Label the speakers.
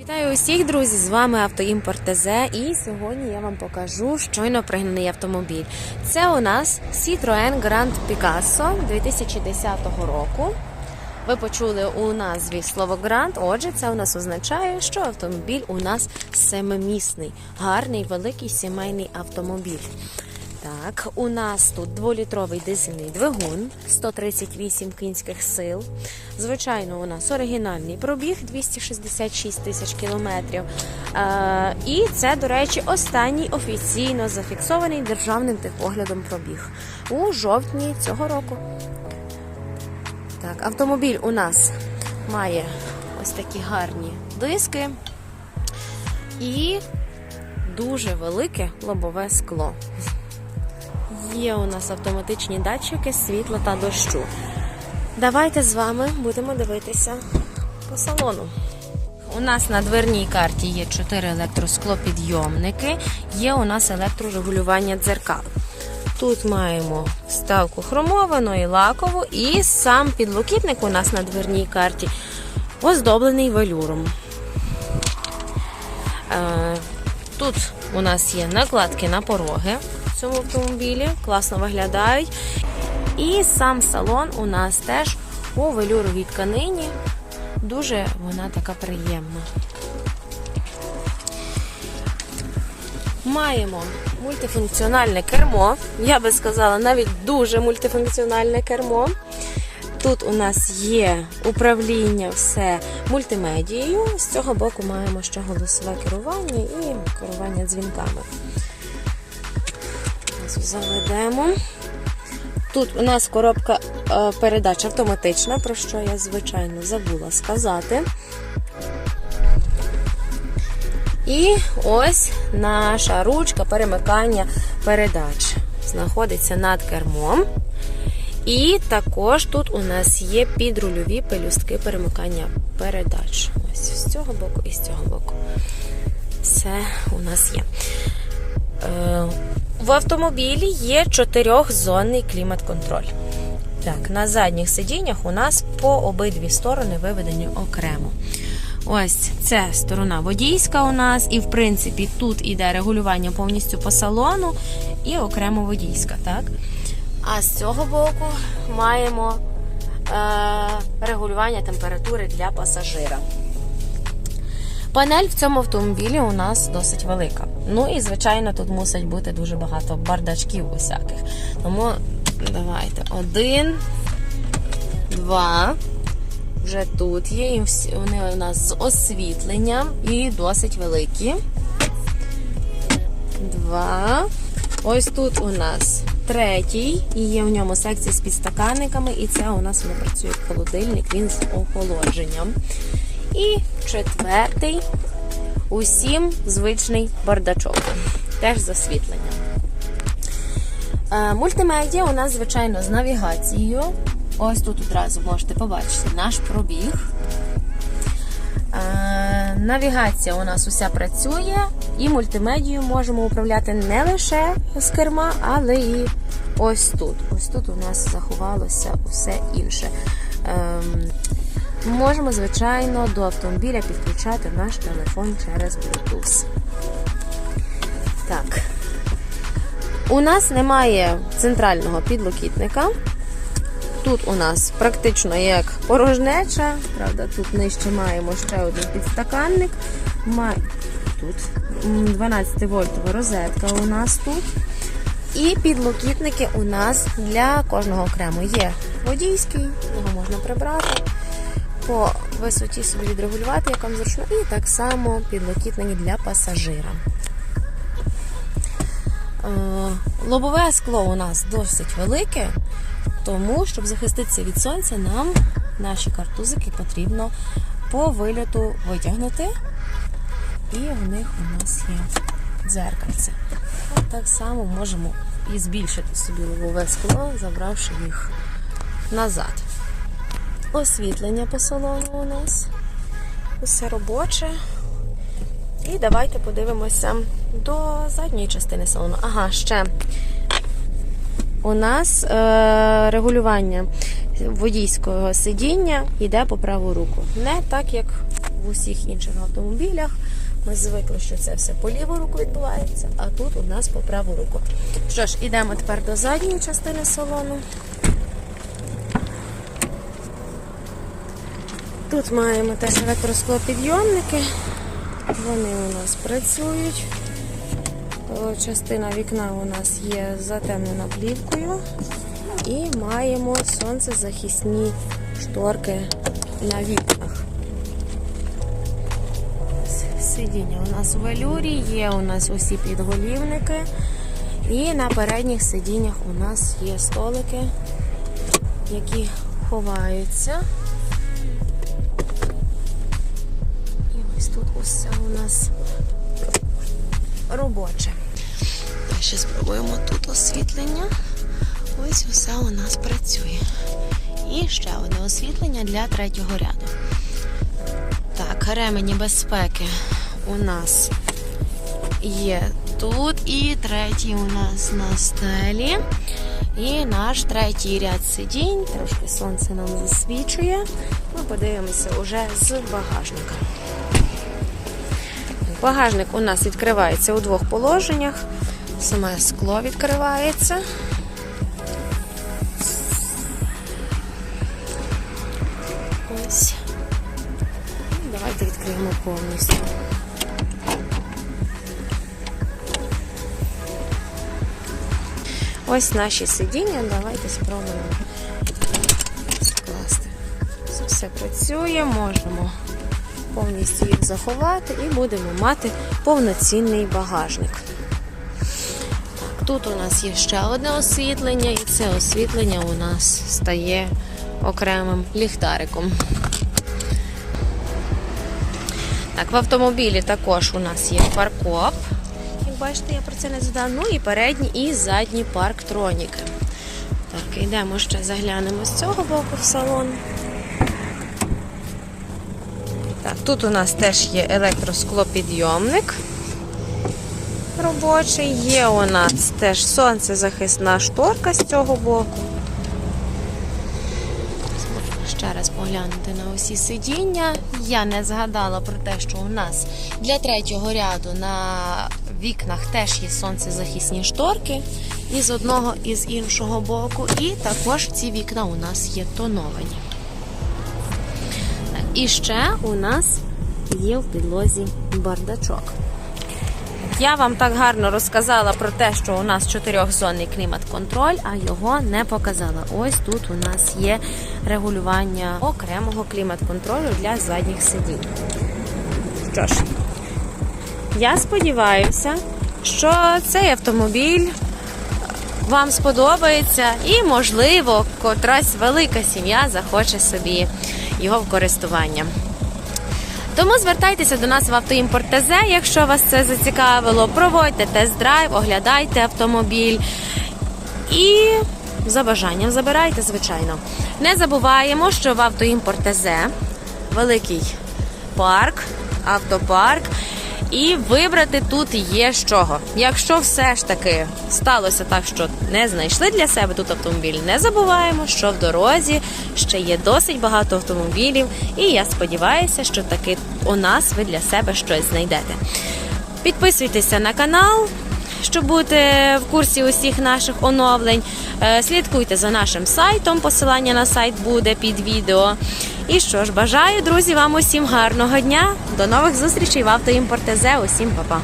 Speaker 1: Вітаю усіх, друзі! З вами Автоімпорт ТЗ і сьогодні я вам покажу щойно пригнаний автомобіль. Це у нас Citroën Grand Picasso 2010 року. Ви почули у назві слово Grand, отже, це у нас означає, що автомобіль у нас семимісний, гарний, великий сімейний автомобіль. Так, у нас тут дволітровий дизельний двигун, 138 кінських сил. Звичайно, у нас оригінальний пробіг 266 тисяч кілометрів. Е, і це, до речі, останній офіційно зафіксований державним техоглядом пробіг у жовтні цього року. Так, автомобіль у нас має ось такі гарні диски і дуже велике лобове скло. Є у нас автоматичні датчики світла та дощу. Давайте з вами будемо дивитися по салону. У нас на дверній карті є 4 електросклопідйомники, є у нас електрорегулювання дзеркал. Тут маємо вставку хромовану і лакову, і сам підлокітник у нас на дверній карті оздоблений велюром. Е, Тут у нас є накладки на пороги цьому автомобілі, класно виглядають. І сам салон у нас теж у велюровій тканині. Дуже вона така приємна. Маємо мультифункціональне кермо. Я би сказала, навіть дуже мультифункціональне кермо. Тут у нас є управління все мультимедією. З цього боку маємо ще голосове керування і керування дзвінками. Заведемо. Тут у нас коробка е, передач автоматична, про що я, звичайно, забула сказати. І ось наша ручка перемикання передач знаходиться над кермом. І також тут у нас є підрульові пелюстки перемикання передач. Ось з цього боку і з цього боку. Все у нас є. В автомобілі є чотирьохзонний клімат-контроль. Так, на задніх сидіннях у нас по обидві сторони виведені окремо. Ось це сторона водійська у нас, і в принципі тут іде регулювання повністю по салону і окремо водійська. так? А з цього боку маємо е, регулювання температури для пасажира. Панель в цьому автомобілі у нас досить велика. Ну і, звичайно, тут мусить бути дуже багато бардачків усяких. Тому давайте один, два. Вже тут є. І вони у нас з освітленням і досить великі. Два. Ось тут у нас третій, і є в ньому секція з підстаканниками, і це у нас працює холодильник, він з охолодженням. І четвертий, усім звичний бардачок, теж з освітленням. Е, Мультимедіа у нас, звичайно, з навігацією. Ось тут одразу можете побачити наш пробіг. Е, Навігація у нас уся працює, і мультимедію можемо управляти не лише з керма, але і ось тут. Ось тут у нас заховалося усе інше. Ем, Можемо, звичайно, до автомобіля підключати наш телефон через Bluetooth. Так. У нас немає центрального підлокітника. Тут у нас практично як порожнеча, правда, тут нижче маємо ще один підстаканник. Тут 12 вольтова розетка у нас тут. І підлокітники у нас для кожного окремо є водійський, його можна прибрати, по висоті собі відрегулювати, як вам зручно, і так само підлокітники для пасажира. Е, Лобове скло у нас досить велике, тому, щоб захиститися від сонця, нам наші картузики потрібно по вильоту витягнути. І в них у нас є дзеркальце. От так само можемо і збільшити собі лобове скло, забравши їх назад. Освітлення по салону у нас. Усе робоче. І давайте подивимося до задньої частини салону. Ага, ще у нас е, регулювання водійського сидіння йде по праву руку. Не так, як в усіх інших автомобілях. Ми звикли, що це все по ліву руку відбувається, а тут у нас по праву руку. Що ж, ідемо тепер до задньої частини салону. Тут маємо теж електросклопідйомники. Вони у нас працюють. Частина вікна у нас є затемнена плівкою. І маємо сонцезахисні шторки на вікнах. Сидіння у нас в велюрі, є у нас усі підголівники. І на передніх сидіннях у нас є столики, які ховаються. Тут усе у нас робоче. Ще спробуємо тут освітлення. Ось усе у нас працює. І ще одне освітлення для третього ряду. Так, ремені безпеки у нас є тут, і третій у нас на стелі. І наш третій ряд сидінь. Трошки сонце нам засвічує. Ми подивимося уже з багажника. Багажник у нас відкривається у двох положеннях. Саме скло відкривається. Ось. Давайте відкриємо повністю. Ось наші сидіння. Давайте спробуємо скласти. Все працює, можемо повністю їх заховати і будемо мати повноцінний багажник. Тут у нас є ще одне освітлення, і це освітлення у нас стає окремим ліхтариком. Так, в автомобілі також у нас є паркоп. Як бачите, я про це не згадала. Ну і передні і задні парктроніки. Так, йдемо ще заглянемо з цього боку в салон. Так, тут у нас теж є електросклопідйомник робочий. Є у нас теж сонцезахисна шторка з цього боку. Ще раз поглянути на усі сидіння. Я не згадала про те, що у нас для третього ряду на вікнах теж є сонцезахисні шторки і з одного і з іншого боку. І також ці вікна у нас є тоновані. І ще у нас є в підлозі бардачок. Я вам так гарно розказала про те, що у нас чотирьохзонний клімат-контроль, а його не показала. Ось тут у нас є регулювання окремого клімат-контролю для задніх сидінь. Що ж, я сподіваюся, що цей автомобіль вам сподобається і, можливо, котрась велика сім'я захоче собі його в користування. Тому звертайтеся до нас в автоімпорт ТЗ, якщо вас це зацікавило. Проводьте тест-драйв, оглядайте автомобіль і за бажанням забирайте, звичайно. Не забуваємо, що в автоімпорт ТЗ великий парк, автопарк. І вибрати тут є з чого. Якщо все ж таки сталося так, що не знайшли для себе тут автомобіль, не забуваємо, що в дорозі ще є досить багато автомобілів, і я сподіваюся, що таки у нас ви для себе щось знайдете. Підписуйтеся на канал, щоб бути в курсі усіх наших оновлень. Е, Слідкуйте за нашим сайтом. Посилання на сайт буде під відео. І що ж, бажаю, друзі, вам усім гарного дня. До нових зустрічей в автоімпорт ТЗ. Усім па-па.